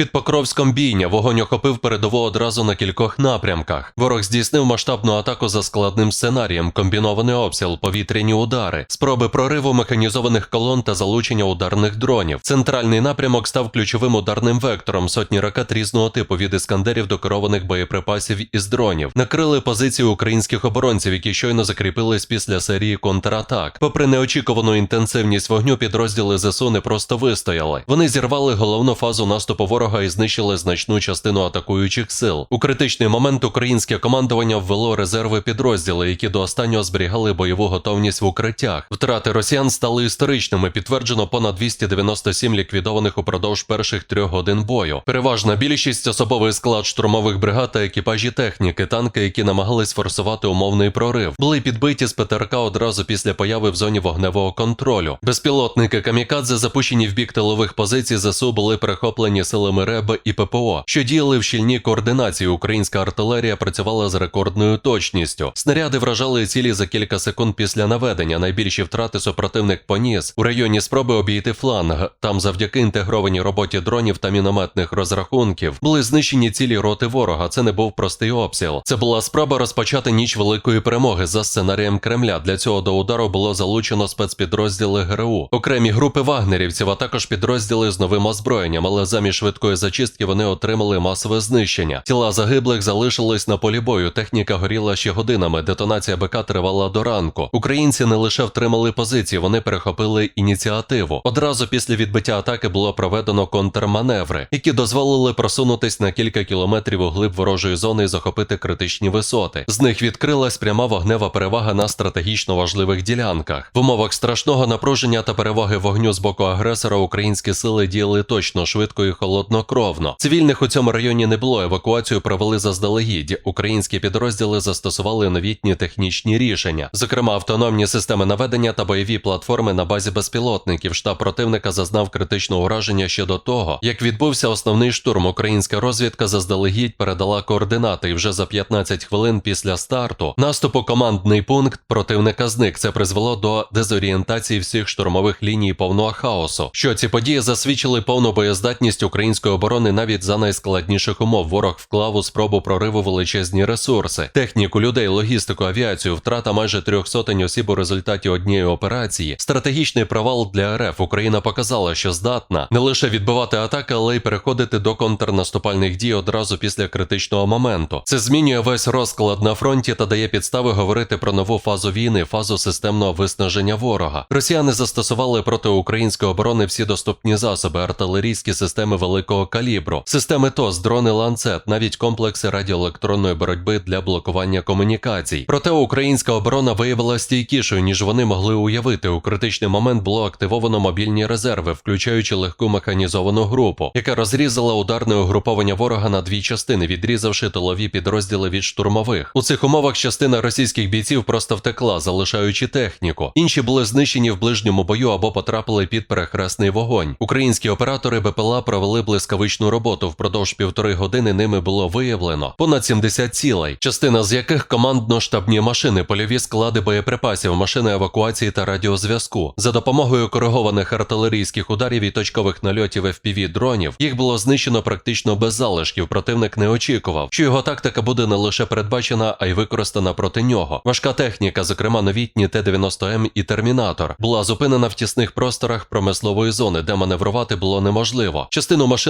Під Покровськом бійня вогонь охопив передову одразу на кількох напрямках. Ворог здійснив масштабну атаку за складним сценарієм, комбінований обстріл, повітряні удари, спроби прориву механізованих колон та залучення ударних дронів. Центральний напрямок став ключовим ударним вектором сотні ракет різного типу від іскандерів до керованих боєприпасів із дронів. Накрили позиції українських оборонців, які щойно закріпились після серії контратак. Попри неочікувану інтенсивність вогню, підрозділи ЗСУ не просто вистояли. Вони зірвали головну фазу наступу ворога і знищили значну частину атакуючих сил. У критичний момент українське командування ввело резерви підрозділи, які до останнього зберігали бойову готовність в укриттях. Втрати росіян стали історичними. Підтверджено понад 297 ліквідованих упродовж перших трьох годин бою. Переважна більшість особовий склад штурмових бригад та екіпажі техніки, танки, які намагались форсувати умовний прорив, були підбиті з ПТРК одразу після появи в зоні вогневого контролю. Безпілотники камікадзе, запущені в бік тилових позицій ЗСУ, були перехоплені силами РЕБ і ППО, що діяли в щільній координації. Українська артилерія працювала з рекордною точністю. Снаряди вражали цілі за кілька секунд після наведення. Найбільші втрати супротивник поніс у районі спроби обійти фланг. Там, завдяки інтегрованій роботі дронів та мінометних розрахунків, були знищені цілі роти ворога. Це не був простий обстріл. Це була спроба розпочати ніч великої перемоги за сценарієм Кремля. Для цього до удару було залучено спецпідрозділи ГРУ, окремі групи вагнерівців, а також підрозділи з новим озброєнням. Але замість швидкої зачистки вони отримали масове знищення. Тіла загиблих залишились на полі бою. Техніка горіла ще годинами. Детонація БК тривала до ранку. Українці не лише втримали позиції, вони перехопили ініціативу. Одразу після відбиття атаки було проведено контрманеври, які дозволили просунутись на кілька кілометрів у глиб ворожої зони і захопити критичні висоти. З них відкрилась пряма вогнева перевага на стратегічно важливих ділянках. В умовах страшного напруження та переваги вогню з боку агресора українські сили діяли точно, швидко і холоднокровно. Цивільних у цьому районі не було. Евакуацію провели заздалегідь. Українські підрозділи застосували новітні технічні рішення, зокрема автономні системи наведення та бойові платформи на базі безпілотників. Штаб противника зазнав критичного ураження ще до того, як відбувся основний штурм. Українська розвідка заздалегідь передала координати, і вже за 15 хвилин після старту наступу командний пункт противника зник. Це призвело до дезорієнтації всіх штурмових ліній повного хаосу. Що ці події засвідчили повну боєздатність української оборони навіть за найскладніших умов. Ворог вклав у спробу прориву величезні ресурси, техніку людей, логістику, авіацію, втрата майже трьох сотень осіб у результаті однієї операції. Стратегічний провал для РФ Україна показала, що здатна не лише відбивати атаки, але й переходити до контрнаступальних дій одразу після критичного моменту. Це змінює весь розклад на фронті та дає підстави говорити про нову фазу війни, фазу системного виснаження ворога. Росіяни застосували проти української оборони всі доступні засоби, артилерійські системи великого калібру, системи ТОС, дрони ланцет, навіть комплекси радіоелектронної боротьби для блокування комунікацій. Проте українська оборона виявилася стійкішою, ніж вони могли уявити. У критичний момент було активовано мобільні резерви, включаючи легку механізовану групу, яка розрізала ударне угруповання ворога на дві частини, відрізавши тилові підрозділи від штурмових. У цих умовах частина російських бійців просто втекла, залишаючи техніку. Інші були знищені в ближньому бою або потрапили під перехресний вогонь. Українські оператори БПЛА провели блискавичну роботу. Впродовж півтори години ними було виявлено понад 70 цілей, частина з яких командно-штабні машини, польові склади боєприпасів, машини евакуації та радіозв'язку. За допомогою коригованих артилерійських ударів і точкових нальотів fpv дронів їх було знищено практично без залишків. Противник не очікував, що його тактика буде не лише передбачена, а й використана проти нього. Важка техніка, зокрема новітні Т-90М і Термінатор, була зупинена в тісних просторах промислової зони, де маневрувати було неможливо. Частину машин